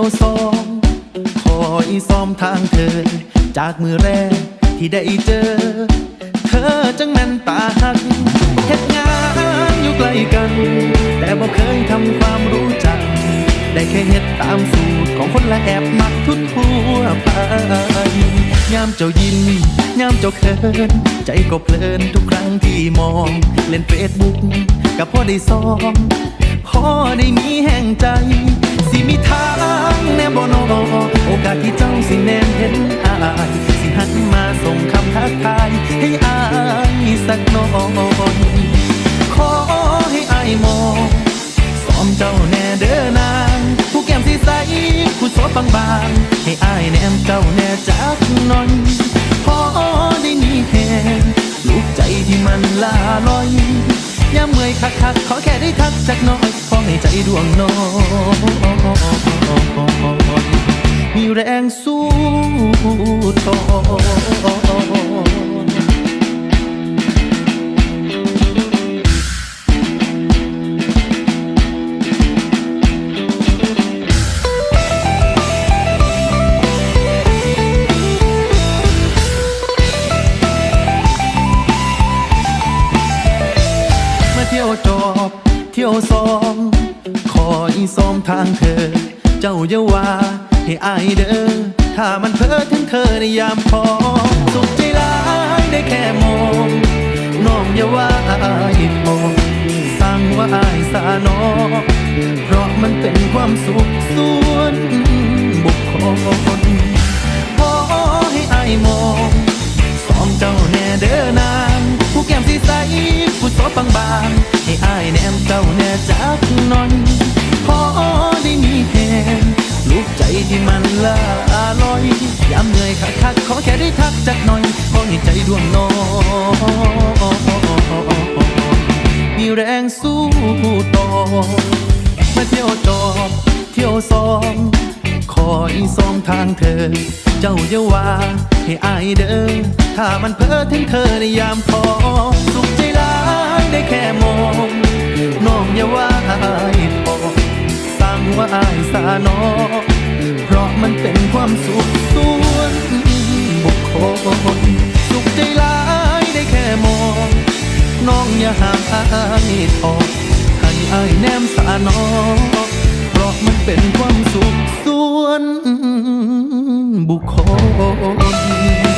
ยวสองคอยซ้อมทางเธอ จากมือแรกที่ได้เจอ เธอจังแม่นตาหักเหตุงานอยู่ใกล้กัน แต่บ่เคยทำความรู้จัก ได้แค่เฮ็ดตามสูตรของคนละแอบมักทุกทั่วไปยามเจ้ายิ้มยามเจ้าเขิน ใจก็เพลินทุกครั้งที่มอง เล่นเฟซบุ๊กกับพ่อได้ซ้อมพ่อได้มีแห่งใจ สิมีทา แน่บ่นอโอกาสที่เจ้าสิแนมเห็นอายสิหันมาส่งคำทักทายให้อายสักน่อยขอให้อายมองสอมเจ้าแน่เด้อนางผู้แก้มสีใสผู้โสดบางบางๆให้อายแนมเจ้าแน่จักหน่อยพอได้มีแหงลูกใจที่มันลาลอยยามเมื่อยคักคักๆขอแค่ได้ทักจักน่อยพอให้ใจดวงน้อย แรงสู้ต่อเที่ยวจอบเที่ยวซองขออีซ้อมทางเธอ เจ้าอย่าว่า ให้อายเด้อ ถ้ามันเพ้อถึงเธอในยามพอ สุขใจร้ายได้แค่มองน้องอย่าว่าอายพอสั่งว่าอายสานอเพราะมันเป็นความสุขส่วนบุคคลขอให้อายมองสองเจ้าแน่เด้อนาง ผู้แก้มสีใสผู้โสดบางบางๆให้อายแนมเจ้าแน่จักนอย คักคักขอแค่ได้ทักจักหน่อยพอให้ใจดวงน้อยมีแรงสู้ต่อมาเที่ยวจอบเที่ยวซองคอยส่องทางเธอ เจ้าอย่าว่าให้อายเด้อถ้ามันเพ้อถึงเธอในยามพอสุขใจร้ายได้แค่มองน้องอย่าว่าอายพอสั่งว่าอายสานอ เพราะมันเป็นความสุขส่วนบุคคล สุขใจลายได้แค่มอง น้องอย่าห่างอายออกให้อายแนมสานอเพราะมันเป็นความสุขส่วนบุคคล